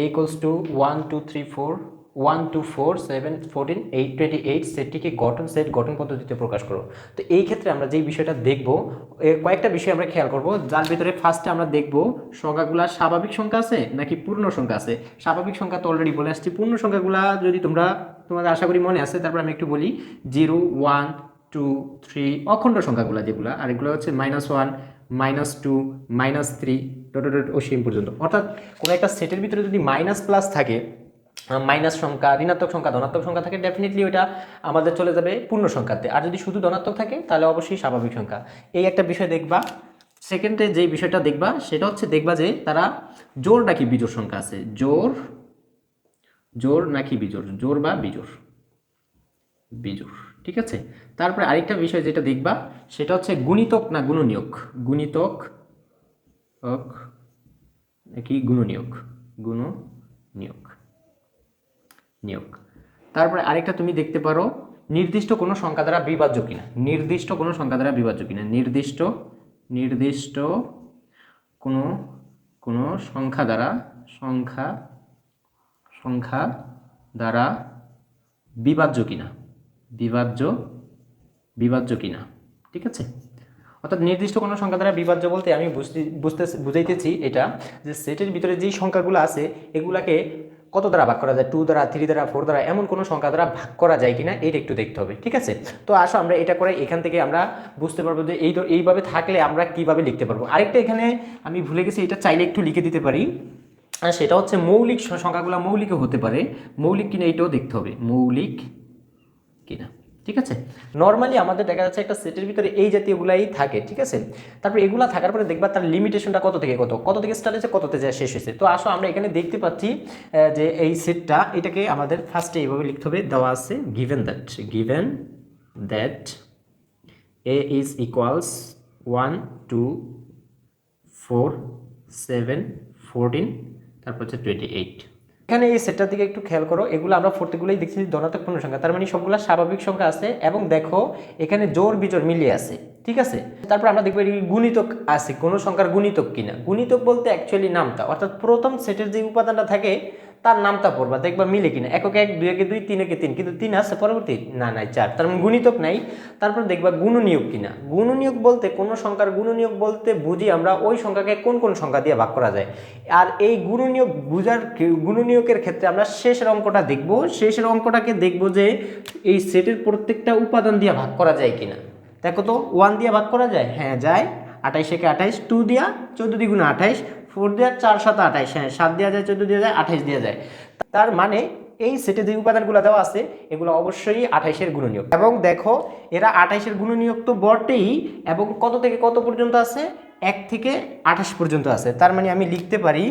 A equals to one two three four one two four seven fourteen eight twenty eight সেটটিকে গঠন set গঠন পদ্ধতিতে প্রকাশ করো। তো এই ক্ষেত্রে আমরা যেই বিষয়টা দেখব কয়েকটা বিষয় আমরা খেয়াল করব। যার ভিতরে ফার্স্টে আমরা দেখব, সংখ্যাগুলা স্বাভাবিক সংখ্যা আছে নাকি পূর্ণ সংখ্যা আছে? স্বাভাবিক সংখ্যা তো অলরেডি বলে আসছি। পূর্ণ সংখ্যাগুলা যদি তোমরা, তোমাদের আশা করি মনে আছে, তারপর আমি একটু বলি জিরো ওয়ান টু থ্রি অখণ্ড সংখ্যাগুলো যেগুলো আর এগুলো হচ্ছে minus one minus two minus three dot dot অসীম পর্যন্ত। অর্থাৎ কোনো একটা সেটের ভিতরে যদি মাইনাস প্লাস থাকে মাইনাস সংখ্যা, ঋণাত্মক সংখ্যা, ধনাত্মক সংখ্যা থাকে ডেফিনেটলি ওটা আমাদের চলে যাবে পূর্ণ সংখ্যাতে। আর যদি শুধু ধনাত্মক থাকে, তাহলে অবশ্যই স্বাভাবিক সংখ্যা। এই একটা বিষয় দেখবা। সেকেন্ডে যে বিষয়টা দেখবা, সেটা হচ্ছে দেখবা যে তারা জোর নাকি বিজোড় সংখ্যা আছে। জোর জোর নাকি বিজোড়? জোর বা বিজোড়? বিজোড়, ঠিক আছে? তারপরে আরেকটা বিষয় যেটা দেখবা সেটা হচ্ছে গুণিতক না গুণনীয়ক? গুণিতক, অক, নাকি গুণনীয়ক? গুণ নিয়োগ নিয়োগ। তারপরে আরেকটা তুমি দেখতে পারো, নির্দিষ্ট কোনো সংখ্যা দ্বারা বিভাজ্য কিনা? নির্দিষ্ট কোনো সংখ্যা দ্বারা বিভাজ্য কিনা? নির্দিষ্ট নির্দিষ্ট কোনো কোনো সংখ্যা দ্বারা, সংখ্যা সংখ্যা দ্বারা বিভাজ্য কিনা? বিভাজ্য বিভাজ্য কিনা? ঠিক আছে? অর্থাৎ নির্দিষ্ট কোনো সংখ্যা দ্বারা বিভাজ্য বলতে আমি বুঝতে বুঝতে, বুঝাইতেছি এটা, যে সেটের ভিতরে যেই সংখ্যাগুলো আছে, এগুলাকে কত দ্বারা ভাগ করা যায়? টু দ্বারা থ্রি দ্বারা ফোর দ্বারা, এমন কোনো সংখ্যা দ্বারা ভাগ করা যায় কিনা, এটা একটু দেখতে হবে, ঠিক আছে? তো আসো আমরা এটা করে এখান থেকে আমরা বুঝতে পারব যে এই এইভাবে থাকলে আমরা কীভাবে লিখতে পারব। আরেকটা এখানে আমি ভুলে গেছি, এটা চাইলে একটু লিখে দিতে পারি। আর সেটা হচ্ছে মৌলিক সংখ্যাগুলো মৌলিকও হতে পারে। মৌলিক কিনা এটাও দেখতে হবে। মৌলিক কিনা? ঠিক আছে? নর্মালি আমাদের দেখা যাচ্ছে একটা সেটের ভিতরে এই জাতীয়গুলাই থাকে, ঠিক আছে? তারপর এগুলা থাকার পরে দেখবা তার লিমিটেশনটা কত থেকে কত? কত থেকে স্টার্ট হয়েছে কততে যায় শেষ হয়েছে? তো আসো আমরা এখানে দেখতে পাচ্ছি যে এই সেটটা এটাকে আমাদের ফার্স্টে এইভাবে লিখতে হবে, দেওয়া আছে given that given that A is equals one two four seven fourteen তারপর হচ্ছে টোয়েন্টি এইট এখানে এই সেটটার দিকে একটু খেয়াল করো, এগুলো আমরা প্রত্যেকগুলোই দেখছি ধনাত্মক পূর্ণ সংখ্যা। তার মানে সবগুলো স্বাভাবিক সংখ্যা আছে এবং দেখো এখানে জোর বিজোর মিলিয়ে আছে, ঠিক আছে? তারপর আমরা দেখব গুণিতক আছে, কোনো সংখ্যার গুণিতক কিনা। গুণিতক বলতে অ্যাকচুয়ালি নামটা অর্থাৎ প্রথম সেটের যে উপাদানটা থাকে তার নামটা পড়বা, দেখবা মিলে কিনা। একক এক, দুই একে দুই, তিন একে তিন, কিন্তু তিন আছে পরবর্তী? না, নাই, চার। তার মানে গুণিতক নাই, তারপর দেখবা গুণনীয়ক কিনা। গুণনীয়ক বলতে, কোনো সংখ্যার গুণনীয়ক বলতে বুঝি আমরা ওই সংখ্যাকে কোন কোন সংখ্যা দিয়ে ভাগ করা যায়। আর এই গুণনীয়ক বুঝার গুণনীয়কের ক্ষেত্রে আমরা শেষের অঙ্কটা দেখব। শেষের অঙ্কটাকে দেখব যে এই সেটের প্রত্যেকটা উপাদান দিয়ে ভাগ করা যায় কিনা। দেখো তো ওয়ান দিয়ে ভাগ করা যায়? হ্যাঁ যায়। আঠাইশ একে আঠাইশ টু দিয়া চোদ্দ দ্বিগুণে আঠাইশ ফোর দেওয়া চার সাত আঠাইশ হ্যাঁ সাত দেওয়া যায়, চোদ্দ দেওয়া যায় আঠাইশ দেওয়া যায়। তার মানে এই সেটে যে উপাদানগুলো দেওয়া আছে, এগুলো অবশ্যই আঠাইশের গুণনীয়ক। এবং দেখো, এরা আঠাইশের গুণনীয়ক তো বটেই, এবং কত থেকে কত পর্যন্ত আছে? এক থেকে আঠাশ পর্যন্ত আছে। তার মানে আমি লিখতে পারি,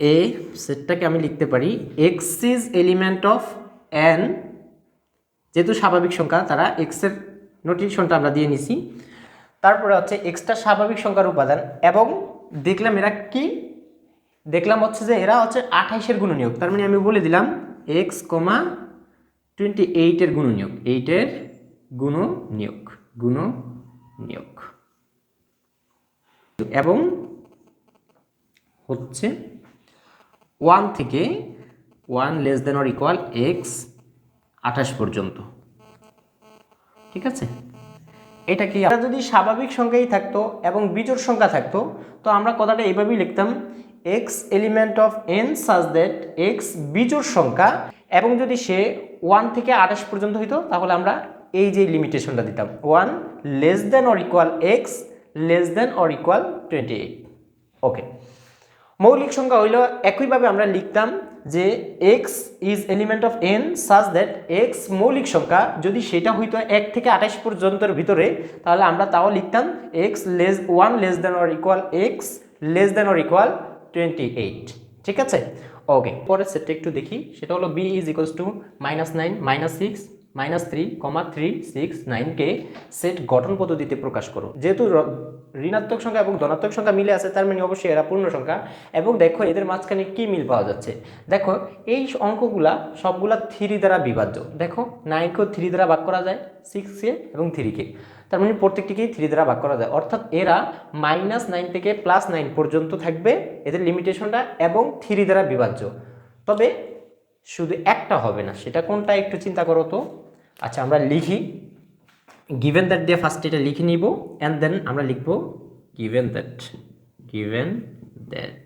এ সেটটাকে আমি লিখতে পারি X is element of N যেহেতু স্বাভাবিক সংখ্যা, তারা এক্সের নোটিশনটা আমরা দিয়ে নিছি। তারপরে হচ্ছে এক্সট্রা স্বাভাবিক সংখ্যার উপাদান এবং দেখলাম এরা কি? দেখলাম হচ্ছে যে এরা হচ্ছে আঠাইশের গুণনীয়ক। তার মানে আমি বলে দিলাম এক্স কমা টোয়েন্টি এইটের গুণনীয়ক এইটের গুণনীয়ক। গুণনীয়ক। এবং হচ্ছে ওয়ান থেকে one less than or equal X আঠাশ পর্যন্ত। ঠিক আছে? এটা কি আমরা যদি স্বাভাবিক সংখ্যাই থাকতো এবং বিজোড় সংখ্যা থাকতো, তো আমরা কথাটা এইভাবেই লিখতাম X element of N such that X বিজোড় সংখ্যা এবং যদি সে ওয়ান থেকে আঠাশ পর্যন্ত হইতো, তাহলে আমরা এই যে লিমিটেশনটা দিতাম one less than or equal X less than or equal twenty eight okay মৌলিক সংখ্যা হইল একইভাবে আমরা লিখতাম যে X is element of N such that X মৌলিক সংখ্যা যদি সেটা হইতো এক থেকে আঠাশ পর্যন্তর ভিতরে, তাহলে আমরা তাও লিখতাম X less one less than or equal X less than or equal twenty eight ঠিক আছে? ওকে পরের সেটটা একটু দেখি। সেটা হলো B is equals to minus nine minus six minus three comma three six নাইনকে set গঠন পদ্ধতিতে প্রকাশ করো। যেহেতু ঋণাত্মক সংখ্যা এবং ধনাত্মক সংখ্যা মিলে আছে, তার মানে অবশ্যই এরা পূর্ণ সংখ্যা। এবং দেখো এদের মাঝখানে কি মিল পাওয়া যাচ্ছে? দেখো, এই অঙ্কগুলা সবগুলা থ্রি দ্বারা বিভাজ্য। দেখো নাইনকেও থ্রি দ্বারা ভাগ করা যায় সিক্সকে এবং থ্রিকে তার মানে প্রত্যেকটিকেই থ্রি দ্বারা ভাগ করা যায়। অর্থাৎ এরা মাইনাস নাইন থেকে প্লাস নাইন পর্যন্ত থাকবে, এদের লিমিটেশনটা এবং থ্রি দ্বারা বিভাজ্য। তবে শুধু একটা হবে না, সেটা কোনটা একটু চিন্তা করো তো। আচ্ছা আমরা লিখি। গিভেন দ্যাট দিয়ে ফার্স্ট এটা লিখে নিব অ্যান্ড দেন আমরা লিখব given that given that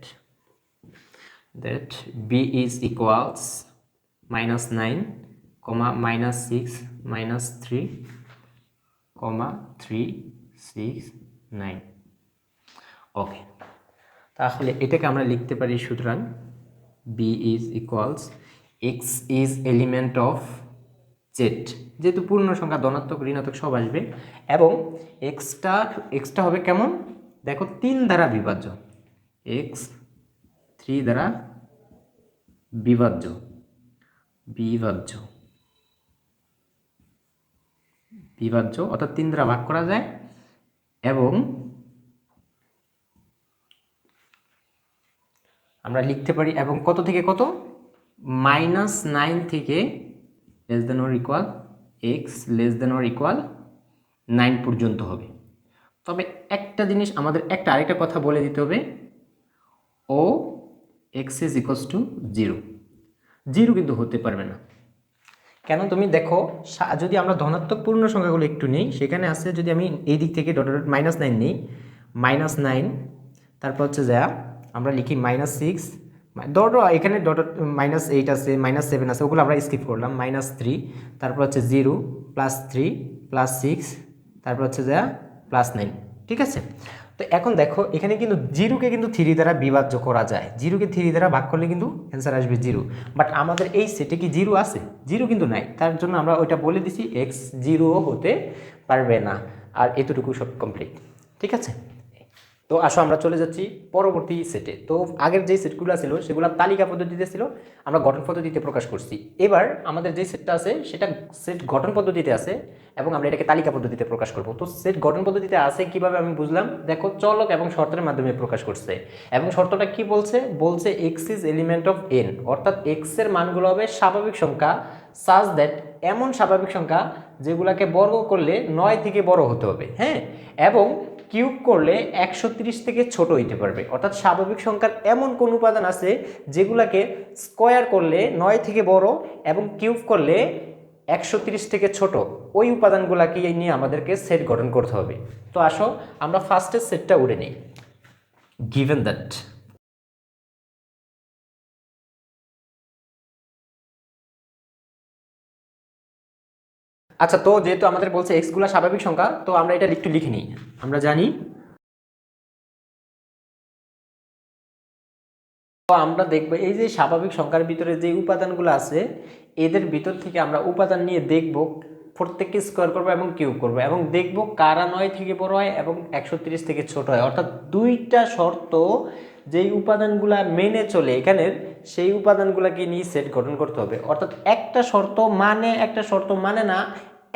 that B is equals minus 9 comma minus 6 minus 3 comma 3 6 9 okay তাহলে এটাকে আমরা লিখতে পারি সুতরাং B is equals X is element of z যেহেতু পূর্ণ সংখ্যা ধনাত্মক, ঋণাত্মক সব আসবে। এবং এক্সটা এক্সটা হবে কেমন? দেখো, তিন দ্বারা বিভাজ্য। এক্স থ্রি দ্বারা বিভাজ্য। বিভাজ্য। বিভাজ্য, অর্থাৎ তিন দ্বারা ভাগ করা যায়। এবং আমরা লিখতে পারি, এবং কত থেকে কত? মাইনাস নাইন থেকে less than or equal X less than or equal nine পর্যন্ত হবে। তবে একটা জিনিস আমাদের একটা আরেকটা কথা বলে দিতে হবে। ও X is equals to zero zero কিন্তু হতে পারবে না। কেন তুমি দেখো যদি আমরা ধনাত্মক পূর্ণ সংখ্যাগুলো একটু নেই, সেখানে আছে যদি আমি এই দিক থেকে ডট ডট মাইনাস নাইন নিই মাইনাস নাইন তারপর হচ্ছে যা, আমরা লিখি মাইনাস সিক্স ধরো এখানে ডট মাইনাস এইট আছে মাইনাস সেভেন আছে, ওগুলো আমরা স্কিপ করলাম মাইনাস থ্রি তারপর হচ্ছে zero plus three plus six তারপর হচ্ছে যা প্লাস নাইন ঠিক আছে? তো এখন দেখো, এখানে কিন্তু জিরোকে কিন্তু থ্রি দ্বারা বিভাজ্য করা যায়। জিরোকে থ্রি দ্বারা ভাগ করলে কিন্তু অ্যান্সার আসবে জিরো বাট আমাদের এই সেটে কি জিরো আছে? জিরো কিন্তু নাই। তার জন্য আমরা ওইটা বলে দিছি এক্স জিরো হতে পারবে না। আর এতটুকু সব কমপ্লিট ঠিক আছে? তো আসো, আমরা চলে যাচ্ছি পরবর্তী সেটে তো আগের যে সেটগুলো ছিল, সেগুলো তালিকা পদ্ধতিতে ছিল, আমরা গঠন পদ্ধতিতে প্রকাশ করছি। এবার আমাদের যে সেটটা আছে, সেটা সেট গঠন পদ্ধতিতে আছে এবং আমরা এটাকে তালিকা পদ্ধতিতে প্রকাশ করব। তো সেট গঠন পদ্ধতিতে আছে কীভাবে আমি বুঝলাম? দেখো, চলক এবং শর্তের মাধ্যমে প্রকাশ করছে। এবং শর্তটা কি বলছে? বলছে X is element of N অর্থাৎ এক্সের মানগুলো হবে স্বাভাবিক সংখ্যা সাজ দ্যাট এমন স্বাভাবিক সংখ্যা যেগুলাকে বর্গ করলে নয় থেকে বড় হতে হবে হ্যাঁ? এবং কিউব করলে একশো থেকে ছোট হইতে পারবে। অর্থাৎ স্বাভাবিক সংখ্যার এমন কোন উপাদান আছে যেগুলাকে স্কোয়ার করলে নয় থেকে বড় এবং কিউব করলে একশো থেকে ছোট। ওই উপাদানগুলাকে নিয়ে আমাদেরকে সেট গঠন করতে হবে। তো আসো, আমরা ফার্স্টের সেটটা উড়ে নিই। গিভেন দ্যাট আচ্ছা তো যেহেতু আমাদের বলছে এক্সগুলো স্বাভাবিক সংখ্যা, তো আমরা এটা একটু লিখে নিই। আমরা জানি তো আমরা দেখব এই যে স্বাভাবিক সংখ্যার ভিতরে যে উপাদানগুলো আছে, এদের ভিতর থেকে আমরা উপাদান নিয়ে দেখব প্রত্যেককে স্কোয়ার করব এবং কিউব করব এবং দেখব কারা নয় থেকে বড় হয় এবং একশো থেকে ছোট হয়। অর্থাৎ দুইটা শর্ত যেই উপাদানগুলা মেনে চলে এখানের, সেই উপাদানগুলোকে নিয়ে সেট গঠন করতে হবে। অর্থাৎ একটা শর্ত মানে একটা শর্ত মানে না,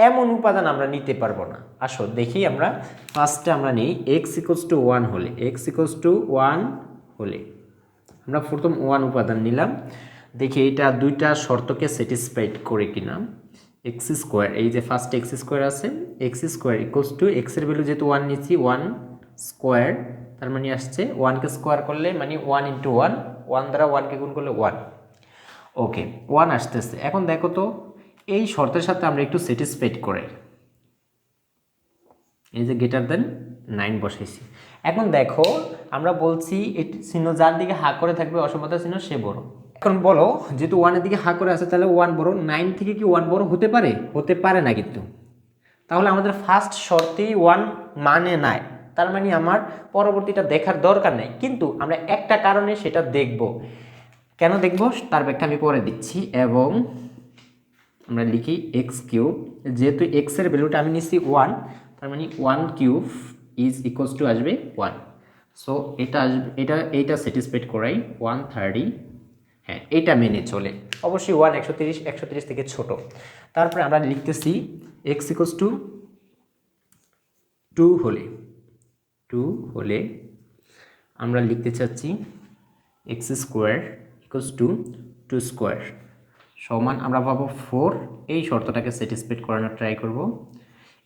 এমন উপাদান আমরা নিতে পারব না। আসো, দেখি আমরা ফার্স্টে আমরা নিই। এক্স ইকোস টু ওয়ান হলে এক্স ইকোস টু ওয়ান হলে। আমরা প্রথম ওয়ান উপাদান নিলাম। দেখি এটা দুইটা শর্তকে স্যাটিসফাইড করে কিনা। এক্স স্কোয়ার, এই যে ফার্স্ট এক্স স্কোয়ার আছে, এক্স স্কোয়ার ইকুয়ালস টু এক্সের ভ্যালু যেহেতু ওয়ান নিচ্ছি ওয়ান স্কোয়ার তার মানে আসছে ওয়ানকে স্কোয়ার করলে মানে ওয়ান ইন্টু ওয়ান ওয়ান দ্বারা ওয়ানকে গুণ করলে ওয়ান ওকে ওয়ান আসতেছে। এখন দেখো তো, এই শর্তের সাথে আমরা একটু স্যাটিসফাইড করে। এই যে গ্রেটার দেন নাইন বসাইছি। এখন দেখো, আমরা বলছি, এটি চিহ্ন যার দিকে হা করে থাকবে, অসমতা চিহ্ন সে বড়। এখন বলো, যেহেতু ওয়ানের দিকে হা করে আছে তাহলে ওয়ান বড় নাইন থেকে কি ওয়ান বড় হতে পারে? হতে পারে না কিন্তু। তাহলে আমাদের ফার্স্ট শর্তেই ওয়ান মানে নাই। তার মানে আমার পরবর্তীটা দেখার দরকার নেই। কিন্তু আমরা একটা কারণে সেটা দেখব। কেন দেখব? তার ব্যাখ্যা আমি পরে দিচ্ছি। এবং আমরা লিখি এক্স কিউব যেহেতু এক্সের ভ্যালুটা আমি নিচ্ছি ওয়ান তার মানে one cube is equals to আসবে ওয়ান সো এটা আসবে, এটা, এইটা স্যাটিসফাইড করাই ওয়ান থার্টি হ্যাঁ এটা মেনে চলে। অবশ্যই ওয়ান একশো তিরিশ একশো তিরিশ থেকে ছোট। তারপরে আমরা লিখতেছি এক্স ইকুয়ালস টু টু হলে টু হলে আমরা লিখতে চাচ্ছি X square equals to two square সমান আমরা পাবো ফোর এই শর্তটাকে স্যাটিসফাইড করানোর ট্রাই করব।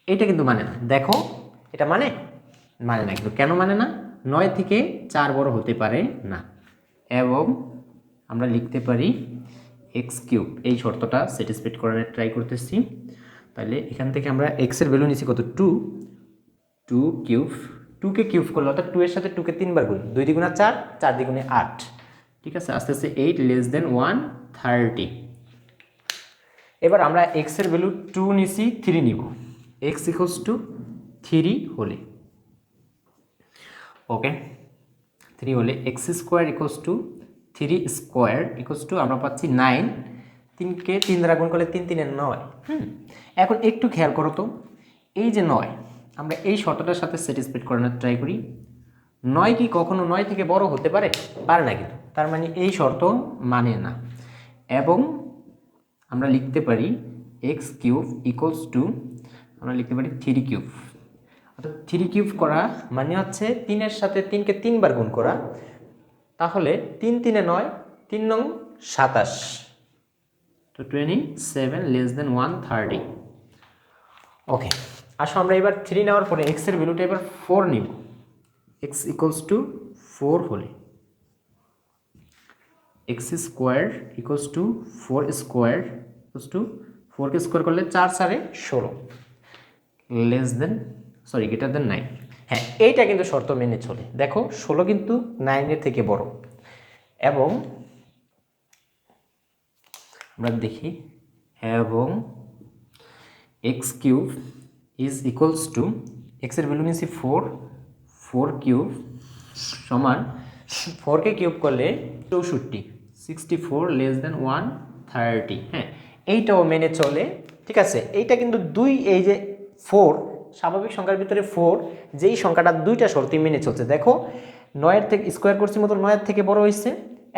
এটা কিন্তু মানে না। দেখো, এটা মানে? মানে না, কিন্তু কেন মানে না? নয় থেকে চার বড় হতে পারে না। এবং আমরা লিখতে পারি এক্স কিউব এই শর্তটা স্যাটিসফাইড করার ট্রাই করতেছি। তাহলে এখান থেকে আমরা এক্সের ভ্যালু নিচ্ছি কত? টু টু কিউব টুকে কিউব করলে, অর্থাৎ টু এর সাথে টুকে তিনবার গুণ। দুই দ্বিগুণা চার চার দ্বিগুণে আট। ঠিক আছে? আস্তে আস্তে eight less than one thirty এবার আমরা এক্সের ভ্যালু টু নিছি থ্রি নিব। এক্স ইকোয়ালস টু থ্রি হলে। ওকে থ্রি হলে X square equals to three square equals to আমরা পাচ্ছি নাইন। তিনকে তিন দ্বারা গুণ করলে তিন, তিনে নয়। হুম। এখন একটু খেয়াল করো তো, এই যে নয়, আমরা এই শর্তটার সাথে স্যাটিসফাইড করানোর ট্রাই করি। নয় কি কখনো নয় থেকে বড় হতে পারে? পারে না কিন্তু, তার মানে এই শর্ত মানে না। এবং আমরা লিখতে পারি এক্স কিউব ইকুয়ালস টু আমরা লিখতে পারি থ্রি কিউব অর্থাৎ থ্রি কিউব করা মানে হচ্ছে তিনের সাথে তিনকে তিনবার গুণ করা। তাহলে তিন তিনে নয় তিন নং সাতাশ। তো twenty seven less than one thirty okay আসো আমরা এবার থ্রি নেওয়ার পরে এক্সের ভ্যালুটা এবার ফোর নিব। এক্স ইকুয়ালস টু ফোর হলে। X square equals to four square equals to ফোরকে স্কোয়ার করলে চার চারে ষোলো। Less than sorry greater than nine হ্যাঁ এইটা কিন্তু শর্ত মেনে চলে। দেখো, ষোলো কিন্তু নাইনের থেকে বড়। এবং আমরা দেখি, এবং X cube is equals to এক্সের ভ্যালু নিয়েছি ফোর ফোর কিউব সমান ফোরকে কিউব করলে চৌষট্টি sixty four less than one thirty হ্যাঁ এইটাও মেনে চলে, ঠিক আছে? এইটা কিন্তু দুই, এই যে ফোর স্বাভাবিক সংখ্যার ভিতরে ফোর যেই সংখ্যাটা দুইটা শর্তই মেনে চলছে। দেখো, নয়ের থেকে স্কোয়ার করছি মতন নয়ের থেকে বড় হয়েছে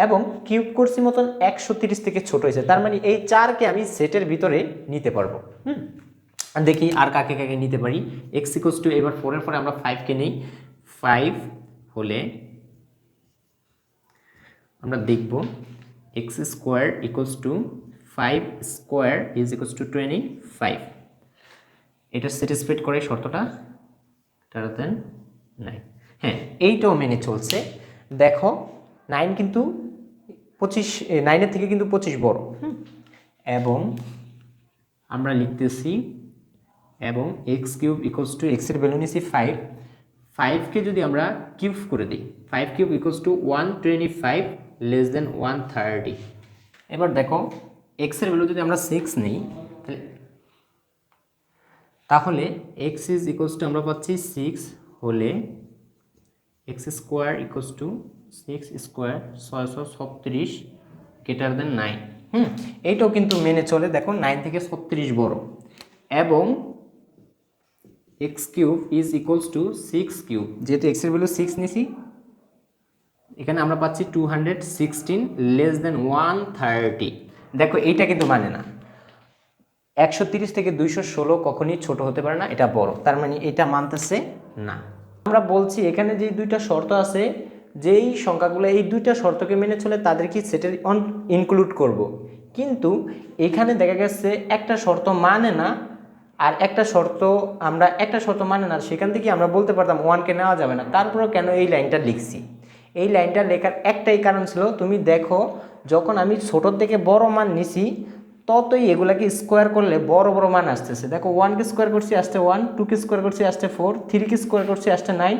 এবং কিউব করছি মতন একশো তিরিশ থেকে ছোট হয়েছে। তার মানে এই চারকে আমি সেটের ভিতরে নিতে পারব। হুম? দেখি আর কাকে কাকে নিতে পারি। এক্স ইকোস টু এবার ফোরের পরে আমরা ফাইভকে নিই। ফাইভ হলে আমরা দেখব X square equals to five square is equals to twenty five এটা স্যাটিসফাইড করে শর্তটা তার দেন নাইন হ্যাঁ এইটাও মেনে চলছে। দেখো নাইন কিন্তু পঁচিশ নাইনের থেকে কিন্তু পঁচিশ বড়। এবং আমরা লিখতেছি, এবং এক্স কিউব ইকোয়ালস টু এক্সের ভ্যালু নিয়েছি ফাইভ ফাইভকে যদি আমরা কিউব করে দিই five cube equals to one twenty five less than one thirty এবার দেখো এক্সের ভ্যালু যদি আমরা সিক্স নিই, তাহলে তাহলে এক্স ইজ ইকোয়ালস টু আমরা পাচ্ছি সিক্স হলে X square equals to six square ছয়শো ছত্রিশ গ্রেটার দেন নাইন হুম? এইটাও কিন্তু মেনে চলে, দেখো নাইন থেকে ছত্রিশ বড়। এবং X cube is equals to six cube যেহেতু এক্সের ভ্যালু সিক্স নিছি, এখানে আমরা পাচ্ছি two hundred sixteen less than one thirty দেখো এইটা কিন্তু মানে না। একশো থেকে দুইশো ষোলো কখনই ছোট হতে পারে না, এটা বড়। তার মানে এটা মানতেছে না। আমরা বলছি এখানে যে দুইটা শর্ত আছে, যেই সংখ্যাগুলো, এই দুইটা শর্তকে মেনে চলে তাদেরকে সেটের অন ইনক্লুড করব। কিন্তু এখানে দেখা গেছে একটা শর্ত মানে না, আর একটা শর্ত আমরা, একটা শর্ত মানে না, সেখান থেকে আমরা বলতে পারতাম ওয়ানকে নেওয়া যাবে না। তারপরেও কেন এই লাইনটা লিখছি? এই লাইনটা লেখার একটাই কারণ ছিল, তুমি দেখো, যখন আমি ছোটোর থেকে বড় মান নিছি ততই এগুলাকে স্কোয়ার করলে বড় বড় মান আসতেছে। দেখো ওয়ানকে স্কোয়ার করছি আসতে ওয়ান টুকে স্কোয়ার করছি আসতে ফোর থ্রিকে স্কোয়ার করছি আসতে নাইন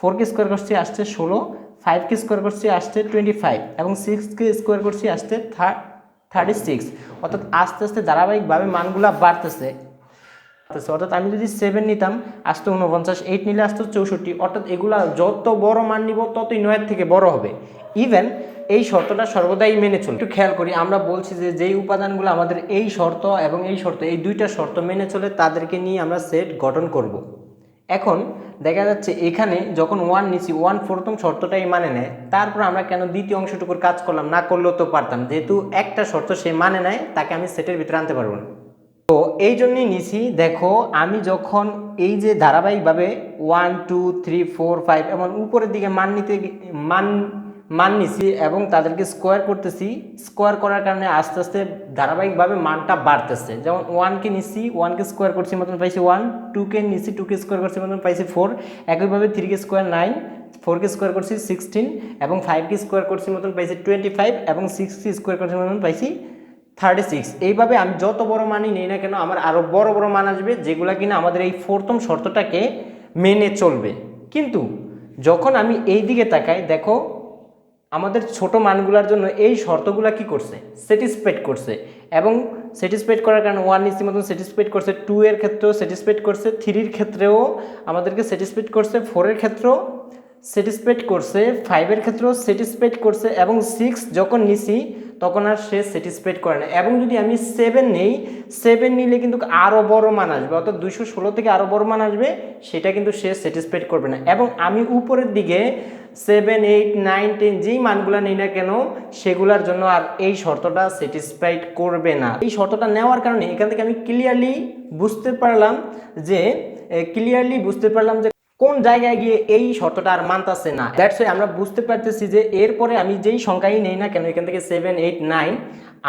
ফোরকে স্কোয়ার করছি, আসছে ষোলো ফাইভকে স্কোয়ার করছি, আসছে টোয়েন্টি ফাইভ এবং সিক্সকে স্কোয়ার করছি, আসছে থার্টি সিক্স অর্থাৎ আস্তে আস্তে ধারাবাহিকভাবে মানগুলা বাড়তেছে। বাড়তেছে। অর্থাৎ আমি যদি সেভেন নিতাম, আসতো উনপঞ্চাশ এইট নিলে আসতো চৌষট্টি। অর্থাৎ এগুলা যত বড় মান নিব, ততই নয়ের থেকে বড় হবে। ইভেন এই শর্তটা সর্বদাই মেনে চলে। একটু খেয়াল করি, আমরা বলছি যে যেই উপাদানগুলো আমাদের এই শর্ত এবং এই শর্ত, এই দুইটা শর্ত মেনে চলে, তাদেরকে নিয়ে আমরা সেট গঠন করব। এখন দেখা যাচ্ছে এখানে যখন ওয়ান নিচ্ছি ওয়ান প্রথম শর্তটাই মানে নেয়। তারপর আমরা কেন দ্বিতীয় অংশটুকুর কাজ করলাম, না করলেও তো পারতাম। যেহেতু একটা শর্ত সে মানে নেয়, তাকে আমি সেটের ভিতরে আনতে পারব না। তো এই জন্যই নিছি, দেখো, আমি যখন এই যে ধারাবাহিকভাবে one two three four five এবং উপরের দিকে মান নিতে মান মান নিছি এবং তাদেরকে স্কোয়ার করতেছি। স্কোয়ার করার কারণে আস্তে আস্তে ধারাবাহিকভাবে মানটা বাড়তেছে। যেমন ওয়ানকে নিচ্ছি ওয়ানকে স্কোয়ার করছি মতন পাইছি ওয়ান টুকে নিচ্ছি টুকে স্কোয়ার করছি মতন পাইছি ফোর একইভাবে থ্রিকে স্কোয়ার নাইন ফোরকে স্কোয়ার করছি সিক্সটিন এবং ফাইভকে স্কোয়ার করছি মতন পাইছি টোয়েন্টি ফাইভ এবং সিক্সকে স্কোয়ার করছি মতন পাইছি থার্টি সিক্স এইভাবে আমি যত বড় মানই নেই না কেন, আমার আরও বড় বড় মান আসবে, যেগুলো কিনা আমাদের এই ফোরতম শর্তটাকে মেনে চলবে। কিন্তু যখন আমি এই দিকে তাকাই, দেখো আমাদের ছোট মানগুলোর জন্য এই শর্তগুলো কি করছে? স্যাটিসফাইড করছে। এবং স্যাটিসফাইড করার কারণে ওয়ান ইসি মতন স্যাটিসফাইড করছে টু এর ক্ষেত্রেও স্যাটিসফাইড করছে থ্রির ক্ষেত্রেও আমাদেরকে স্যাটিসফাইড করছে ফোরের ক্ষেত্রেও স্যাটিসফাইড করছে ফাইভের ক্ষেত্রেও স্যাটিসফাইড করছে এবং সিক্স যখন নিছি, তখন আর সে স্যাটিসফাইড করে না। এবং যদি আমি সেভেন নেই সেভেন নিলে কিন্তু আরও বড় মান আসবে। অর্থাৎ দুশো ষোলো থেকে আরও বড় মান আসবে, সেটা কিন্তু সে স্যাটিসফাইড করবে না। এবং আমি উপরের দিকে সেভেন এইট নাইন টেন যেই মানগুলো নেই না কেন, সেগুলোর জন্য আর এই শর্তটা স্যাটিসফাইড করবে না। এই শর্তটা নেওয়ার কারণে এখান থেকে আমি ক্লিয়ারলি বুঝতে পারলাম যে ক্লিয়ারলি বুঝতে পারলাম যে কোন জায়গায় গিয়ে এই শর্তটা আর মানতাছে না? দ্যাটস ওয়াই আমরা বুঝতে পারতেছি যে এরপরে আমি যেই সংখ্যাই নেই না কেন, এখান থেকে সেভেন এইট নাইন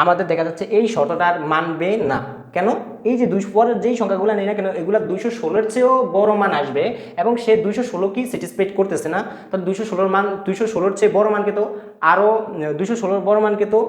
আমাদের দেখা যাচ্ছে এই শর্তটা আর মানবে না। কেন? এই যে দুশো পরের যেই সংখ্যাগুলো নেই না কেন, এগুলো দুইশো ষোলোর চেয়েও বড় মান আসবে এবং সে দুইশো ষোলোকেই স্যাটিসফাইড করতেছে না? তাহলে দুইশো ষোলোর মান, দুইশো ষোলোর চেয়ে বড় মানকে তো আরও দুইশো ষোলোর বড় মানকে তো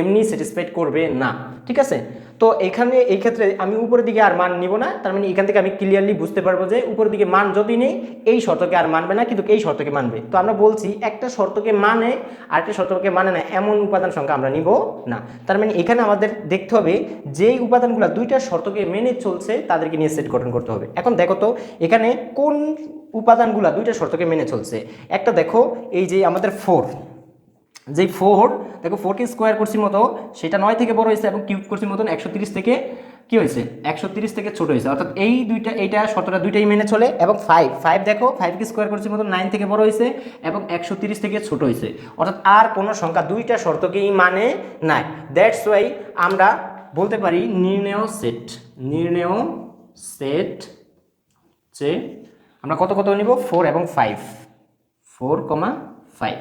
এমনি স্যাটিসফাইড করবে না। ঠিক আছে? তো এখানে, এই ক্ষেত্রে আমি উপরের দিকে আর মান নিব না, তার মানে এখান থেকে আমি ক্লিয়ারলি বুঝতে পারব যে উপরের দিকে মান যতই নেই, এই শর্তকে আর মানবে না, কিন্তু এই শর্তকে মানবে। তো আমরা বলছি, একটা শর্তকে মানে আরেকটা শর্তকে মানে না, এমন উপাদান সংখ্যা আমরা নিব না। তার মানে এখানে আমাদের দেখতে হবে, যেই উপাদানগুলো দুইটা শর্তকে মেনে চলছে, তাদেরকে নিয়ে সেট গঠন করতে হবে। এখন দেখো তো, এখানে কোন উপাদানগুলো দুইটা শর্তকে মেনে চলছে? একটা দেখো, এই যে আমাদের ফোর যেই ফোর, দেখো ফোরকে স্কোয়ার করছি মতো, সেটা নয় থেকে বড় হয়েছে এবং কিউব করছি মতন একশো থেকে কি হয়েছে? একশো থেকে ছোট হয়েছে। অর্থাৎ এই দুইটা, এইটা শতটা দুইটাই মেনে চলে এবং ফাইভ ফাইভ দেখো ফাইভকে স্কোয়ার করছি মতো নাইন থেকে বড় হয়েছে এবং একশো থেকে ছোট হয়েছে। অর্থাৎ আর কোনো সংখ্যা দুইটা শর্তকেই মানে নাই। দ্যাটস ওয়াই আমরা বলতে পারি নির্ণয় সেট নির্ণেয় সেট যে আমরা কত কত নিব? ফোর এবং ফাইভ ফোর কমা ফাইভ